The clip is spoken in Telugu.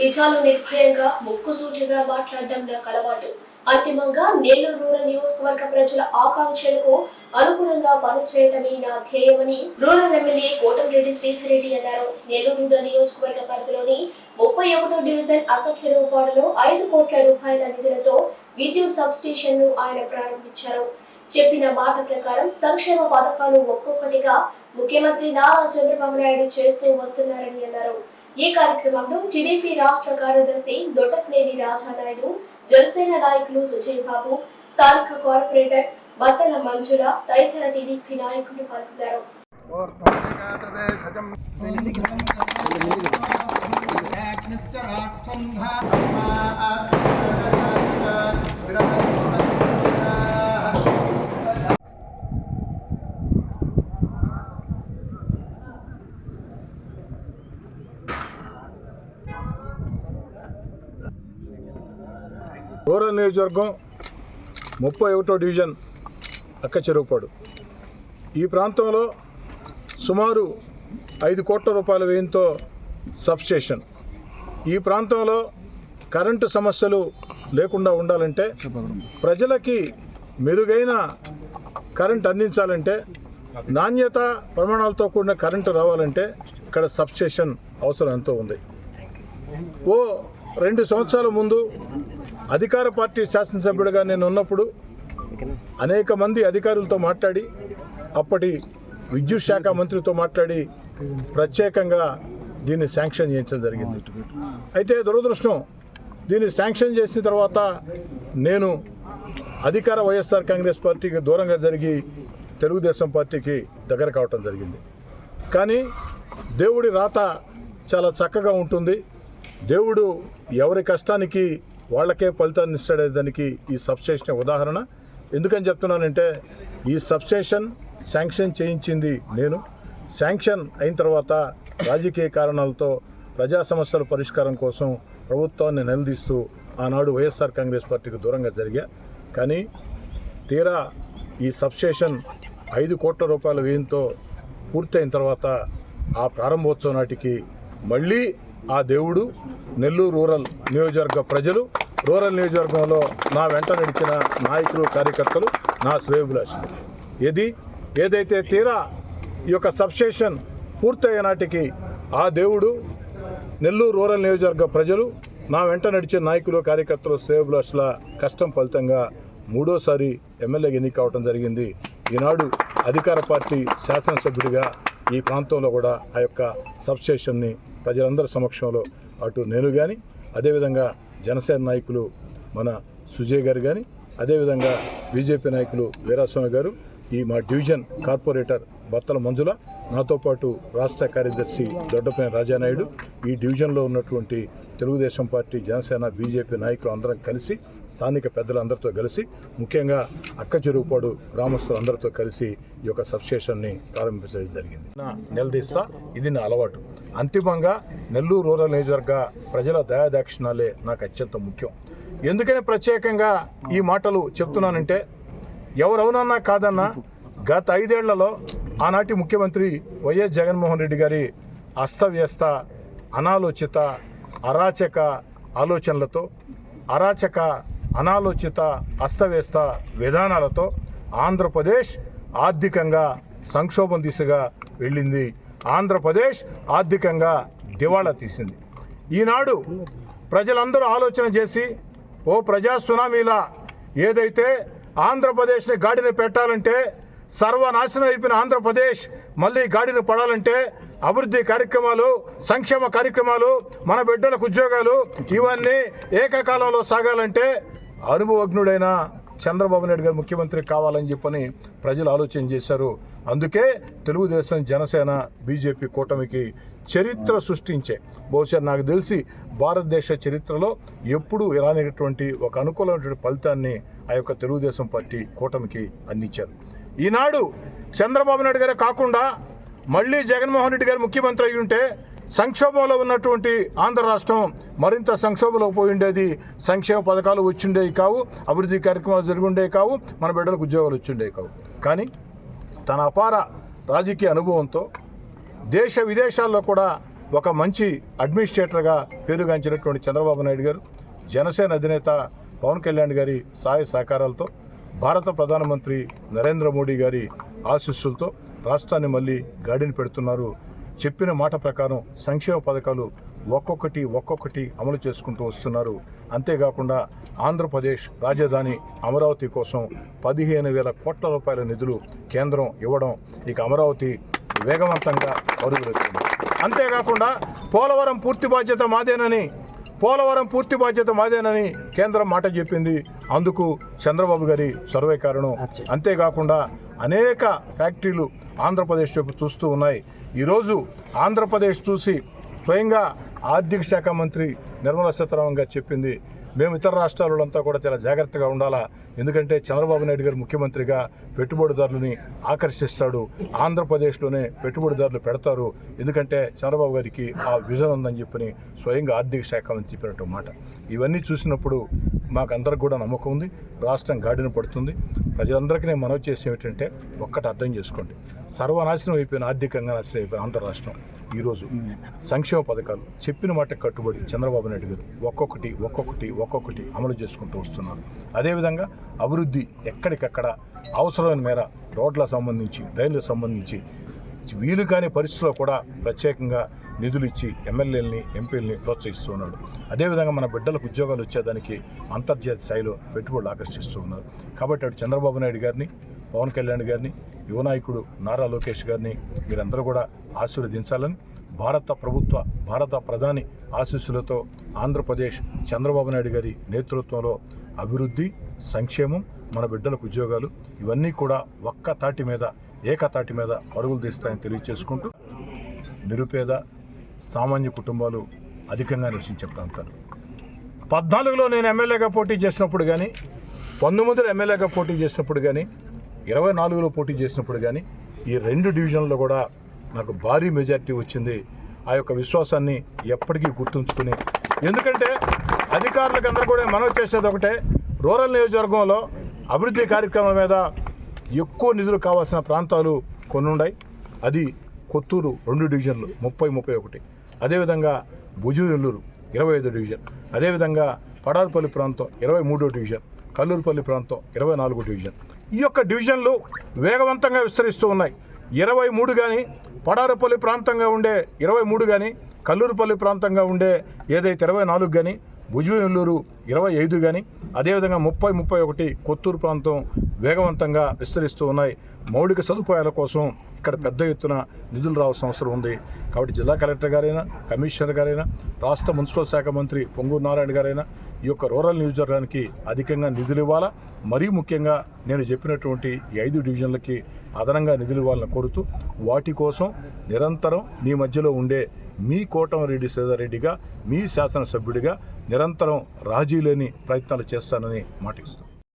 నిజాలు నిర్భయంగా ముక్కుసూటిగా మాట్లాడడం నాకు అలవాటు అంతిమంగా నెల్లూరు రూరల్ నియోజకవర్గ ప్రజల ఆకాంక్షలకు అనుగుణంగా పనిచేయటమే నా ధ్యేయమని రూరల్ ఎమ్మెల్యే కోటంరెడ్డి శ్రీధర్ రెడ్డి అన్నారు. నెల్లూరు రూరల్ నియోజకవర్గ పరిధిలోని ముప్పై ఒకటో డివిజన్ అక్కచెరువుపాడులో ఐదు కోట్ల రూపాయల నిధులతో విద్యుత్ సబ్స్టేషన్ను ఆయన ప్రారంభించారు. చెప్పిన మాట ప్రకారం సంక్షేమ పథకాలు ఒక్కొక్కటిగా ముఖ్యమంత్రి నారా చంద్రబాబు నాయుడు చేస్తూ వస్తున్నారని అన్నారు. ఈ కార్యక్రమంలో టీడీపీ రాష్ట్ర కార్యదర్శి దొడ్డపనేని రాజానాయుడు జనసేన నాయకులు సుజయ్ బాబు స్థానిక కార్పొరేటర్ బత్తల మంజుల తదితర టీడీపీ నాయకులు పాల్గొన్నారు. రూరల్ నియోజకవర్గం ముప్పై ఒకటో డివిజన్ అక్క చెరువుపాడు. ఈ ప్రాంతంలో సుమారు ఐదు కోట్ల రూపాయల వ్యయంతో సబ్స్టేషన్. ఈ ప్రాంతంలో కరెంటు సమస్యలు లేకుండా ఉండాలంటే ప్రజలకి మెరుగైన కరెంట్ అందించాలంటే నాణ్యత ప్రమాణాలతో కూడిన కరెంటు రావాలంటే ఇక్కడ సబ్స్టేషన్ అవసరం ఎంతో ఉంది. ఓ రెండు సంవత్సరాల ముందు అధికార పార్టీ శాసనసభ్యుడిగా నేను ఉన్నప్పుడు అనేక మంది అధికారులతో మాట్లాడి అప్పటి విద్యుత్ శాఖ మంత్రితో మాట్లాడి ప్రత్యేకంగా దీన్ని శాంక్షన్ చేయించడం జరిగింది. అయితే దురదృష్టం దీన్ని శాంక్షన్ చేసిన తర్వాత నేను అధికార వైఎస్ఆర్ కాంగ్రెస్ పార్టీకి దూరంగా జరిగి తెలుగుదేశం పార్టీకి దగ్గర కావటం జరిగింది. కానీ దేవుడి రాత చాలా చక్కగా ఉంటుంది. దేవుడు ఎవరి కష్టానికి వాళ్ళకే ఫలితాన్ని ఇస్తాడే దానికి ఈ సబ్స్టేషన్ ఉదాహరణ. ఎందుకని చెప్తున్నానంటే ఈ సబ్స్టేషన్ శాంక్షన్ చేయించింది నేను. శాంక్షన్ అయిన తర్వాత రాజకీయ కారణాలతో ప్రజా సమస్యల పరిష్కారం కోసం ప్రభుత్వాన్ని నిలదీస్తూ ఆనాడు వైఎస్ఆర్ కాంగ్రెస్ పార్టీకి దూరంగా జరిగా. కానీ తీరా ఈ సబ్స్టేషన్ ఐదు కోట్ల రూపాయల వ్యయంతో పూర్తయిన తర్వాత ఆ ప్రారంభోత్సవం నాటికి మళ్ళీ ఆ దేవుడు నెల్లూరు రూరల్ నియోజకవర్గ ప్రజలు. రూరల్ నియోజకవర్గంలో నా వెంట నడిచిన నాయకులు కార్యకర్తలు నా శ్రేయభిలాషులు. ఇది ఏదైతే తీరా ఈ యొక్క సబ్స్టేషన్ పూర్తయ్యే నాటికి ఆ దేవుడు నెల్లూరు రూరల్ నియోజకవర్గ ప్రజలు నా వెంట నడిచే నాయకులు కార్యకర్తలు శ్రేయభిలాషుల కష్టం ఫలితంగా మూడోసారి ఎమ్మెల్యే ఎన్నిక అవడం జరిగింది. ఈనాడు అధికార పార్టీ శాసనసభ్యుడిగా ఈ ప్రాంతంలో కూడా ఆ యొక్క సబ్స్టేషన్ని ప్రజలందరి సమక్షంలో అటు నేను కానీ అదేవిధంగా జనసేన నాయకులు మన సుజయ్ గారు కానీ అదేవిధంగా బీజేపీ నాయకులు వీరాస్వామి గారు ఈ మా డివిజన్ కార్పొరేటర్ బత్తల మంజుల నాతో పాటు రాష్ట్ర కార్యదర్శి దొడ్డపైన రాజానాయుడు ఈ డివిజన్లో ఉన్నటువంటి తెలుగుదేశం పార్టీ జనసేన బీజేపీ నాయకులు అందరం కలిసి స్థానిక పెద్దలందరితో కలిసి ముఖ్యంగా అక్క చెరువుపాడు గ్రామస్తులందరితో కలిసి ఈ యొక్క సబ్స్టేషన్ని ప్రారంభించడం జరిగింది. నా నిలదీస్తా ఇది నా అలవాటు. అంతిమంగా నెల్లూరు రూరల్ నియోజకవర్గ ప్రజల దయాదాక్షిణాలే నాకు అత్యంత ముఖ్యం. ఎందుకని ప్రత్యేకంగా ఈ మాటలు చెప్తున్నానంటే ఎవరవునన్నా కాదన్నా గత ఐదేళ్ళలో ఆనాటి ముఖ్యమంత్రి వైఎస్ జగన్మోహన్ రెడ్డి గారి అస్తవ్యస్త అనాలోచిత అరాచక ఆలోచనలతో అరాచక అనాలోచిత అస్తవ్యస్త విధానాలతో ఆంధ్రప్రదేశ్ ఆర్థికంగా సంక్షోభం దిశగా వెళ్ళింది. ఆంధ్రప్రదేశ్ ఆర్థికంగా దివాళా తీసింది. ఈనాడు ప్రజలందరూ ఆలోచన చేసి ఓ ప్రజా సునామీలా ఏదైతే ఆంధ్రప్రదేశ్ని గాడిని పెట్టాలంటే సర్వనాశనం అయిపోయిన ఆంధ్రప్రదేశ్ మళ్ళీ గాడిని పడాలంటే అభివృద్ధి కార్యక్రమాలు సంక్షేమ కార్యక్రమాలు మన బిడ్డలకు ఉద్యోగాలు ఇవన్నీ ఏకకాలంలో సాగాలంటే అనుభవజ్ఞుడైన చంద్రబాబు నాయుడు గారు ముఖ్యమంత్రి కావాలని చెప్పని ప్రజలు ఆలోచన చేశారు. అందుకే తెలుగుదేశం జనసేన బీజేపీ కూటమికి చరిత్ర సృష్టించే. బహుశా నాకు తెలిసి భారతదేశ చరిత్రలో ఎప్పుడూ రానిటువంటి ఒక అనుకూలమైనటువంటి ఫలితాన్ని ఆ యొక్క తెలుగుదేశం పార్టీ కూటమికి అందించారు. ఈనాడు చంద్రబాబు నాయుడు గారే కాకుండా మళ్ళీ జగన్మోహన్ రెడ్డి గారు ముఖ్యమంత్రి అయి ఉంటే సంక్షోభంలో ఉన్నటువంటి ఆంధ్ర రాష్ట్రం మరింత సంక్షోభంలో పోయి ఉండేది. సంక్షేమ పథకాలు వచ్చిండేవి కావు అభివృద్ధి కార్యక్రమాలు జరుగుండేవి కావు మన బిడ్డలకు ఉద్యోగాలు వచ్చిండేవి కావు. కానీ తన అపార రాజకీయ అనుభవంతో దేశ విదేశాల్లో కూడా ఒక మంచి అడ్మినిస్ట్రేటర్గా పేరుగాంచినటువంటి చంద్రబాబు నాయుడు గారు జనసేన అధినేత పవన్ కళ్యాణ్ గారి సహాయ సహకారాలతో భారత ప్రధానమంత్రి నరేంద్ర మోడీ గారి ఆశీస్సులతో రాష్ట్రాన్ని మళ్ళీ గాడిని పెడుతున్నారు చెప్పిన మాట ప్రకారం సంక్షేమ పథకాలు ఒక్కొక్కటి ఒక్కొక్కటి అమలు చేసుకుంటూ వస్తున్నారు. అంతేకాకుండా ఆంధ్రప్రదేశ్ రాజధాని అమరావతి కోసం పదిహేను వేల కోట్ల రూపాయల నిధులు కేంద్రం ఇవ్వడం ఇక అమరావతి వేగవంతంగా పరుగులెత్తింది అంతేకాకుండా పోలవరం పూర్తి బాధ్యత మాదేనని పోలవరం పూర్తి బాధ్యత మాదేనని కేంద్రం మాట చెప్పింది. అందుకు చంద్రబాబు గారి సర్వే కారణం. అంతేకాకుండా అనేక ఫ్యాక్టరీలు ఆంధ్రప్రదేశ్ వైపు చూస్తూ ఉన్నాయి. ఈరోజు ఆంధ్రప్రదేశ్ చూసి స్వయంగా ఆర్థిక శాఖ మంత్రి నిర్మలా సీతారామన్ గారు చెప్పింది. మేము ఇతర రాష్ట్రాలంతా కూడా చాలా జాగ్రత్తగా ఉండాలా? ఎందుకంటే చంద్రబాబు నాయుడు గారు ముఖ్యమంత్రిగా పెట్టుబడిదారులని ఆకర్షిస్తాడు. ఆంధ్రప్రదేశ్లోనే పెట్టుబడిదారులు పెడతారు. ఎందుకంటే చంద్రబాబు గారికి ఆ విజన్ ఉందని చెప్పని స్వయంగా ఆర్థిక శాఖ అని చెప్పినట్టు మాట. ఇవన్నీ చూసినప్పుడు మాకందరికి కూడా నమ్మకం ఉంది. రాష్ట్రం గాడిన పడుతుంది. ప్రజలందరికీ నేను మనవి చేసి ఏమిటంటే ఒక్కటి అర్థం చేసుకోండి. సర్వనాశనం అయిపోయిన ఆర్థికంగా నాశనం అయిపోయిన ఆంధ్ర రాష్ట్రం. ఈరోజు సంక్షేమ పథకాలు చెప్పిన మాట కట్టుబడి చంద్రబాబు నాయుడు గారు ఒక్కొక్కటి ఒక్కొక్కటి ఒక్కొక్కటి అమలు చేసుకుంటూ వస్తున్నారు. అదేవిధంగా అభివృద్ధి ఎక్కడికక్కడ అవసరమైన మేర రోడ్లకు సంబంధించి రైళ్ళకు సంబంధించి వీలు కాని పరిస్థితుల్లో కూడా ప్రత్యేకంగా నిధులు ఇచ్చి ఎమ్మెల్యేలని ఎంపీలని ప్రోత్సహిస్తూ ఉన్నాడు. అదేవిధంగా మన బిడ్డలకు ఉద్యోగాలు వచ్చేదానికి అంతర్జాతీయ స్థాయిలో పెట్టుబడులు ఆకర్షిస్తూ ఉన్నారు. కాబట్టి అటు చంద్రబాబు నాయుడు గారిని పవన్ కళ్యాణ్ గారిని యువ నాయకుడు నారా లోకేష్ గారిని మీరందరూ కూడా ఆశీర్వదించాలని భారత ప్రభుత్వ భారత ప్రధాని ఆశీస్సులతో ఆంధ్రప్రదేశ్ చంద్రబాబు నాయుడు గారి నేతృత్వంలో అభివృద్ధి సంక్షేమం మన బిడ్డలకు ఉద్యోగాలు ఇవన్నీ కూడా ఒక్క తాటి మీద ఏకతాటి మీద పరుగులు తీస్తాయని తెలియచేసుకుంటూ నిరుపేద సామాన్య కుటుంబాలు అధికంగా నివసించే ప్రాంతాలు. పద్నాలుగులో నేను ఎమ్మెల్యేగా పోటీ చేసినప్పుడు కానీ పంతొమ్మిదిలో ఎమ్మెల్యేగా పోటీ చేసినప్పుడు కానీ ఇరవై నాలుగులో పోటీ చేసినప్పుడు కానీ ఈ రెండు డివిజన్లో కూడా నాకు భారీ మెజార్టీ వచ్చింది. ఆ యొక్క విశ్వాసాన్ని ఎప్పటికీ గుర్తుంచుకుని ఎందుకంటే అధికారులకు అందరూ కూడా మనం చేసేది ఒకటే రూరల్ నియోజకవర్గంలో అభివృద్ధి కార్యక్రమాల మీద ఎక్కువ నిధులు కావాల్సిన ప్రాంతాలు కొన్ని ఉన్నాయి. అది కొత్తూరు రెండు డివిజన్లు ముప్పై ముప్పై ఒకటి. అదేవిధంగా భుజనెల్లూరు ఇరవై ఐదు డివిజన్. అదేవిధంగా పడారుపల్లి ప్రాంతం ఇరవై మూడో డివిజన్. కల్లూరుపల్లి ప్రాంతం ఇరవై నాలుగో డివిజన్. ఈ యొక్క డివిజన్లు వేగవంతంగా విస్తరిస్తూ ఉన్నాయి. ఇరవై మూడు కానీ పడారుపల్లి ప్రాంతంగా ఉండే ఇరవై మూడు కానీ కల్లూరుపల్లి ప్రాంతంగా ఉండే ఏదైతే ఇరవై నాలుగు కానీ భుజనెల్లూరు ఇరవై ఐదు కానీ అదేవిధంగా ముప్పై ముప్పై ఒకటి కొత్తూరు ప్రాంతం వేగవంతంగా విస్తరిస్తూ ఉన్నాయి. మౌలిక సదుపాయాల కోసం ఇక్కడ పెద్ద ఎత్తున నిధులు రావాల్సిన అవసరం ఉంది. కాబట్టి జిల్లా కలెక్టర్ గారైనా కమిషనర్ గారైనా రాష్ట్ర మున్సిపల్ శాఖ మంత్రి పొంగూరు నారాయణ గారైనా ఈ యొక్క రూరల్ నియోజకవర్గానికి అధికంగా నిధులు ఇవ్వాలా? మరీ ముఖ్యంగా నేను చెప్పినటువంటి ఈ ఐదు డివిజన్లకి అదనంగా నిధులు ఇవ్వాలని కోరుతూ వాటి కోసం నిరంతరం మీ మధ్యలో ఉండే మీ కోటమరెడ్డి సేదారెడ్డిగా మీ శాసనసభ్యుడిగా నిరంతరం రాజీ లేని ప్రయత్నాలు చేస్తానని మాటిస్తున్నాను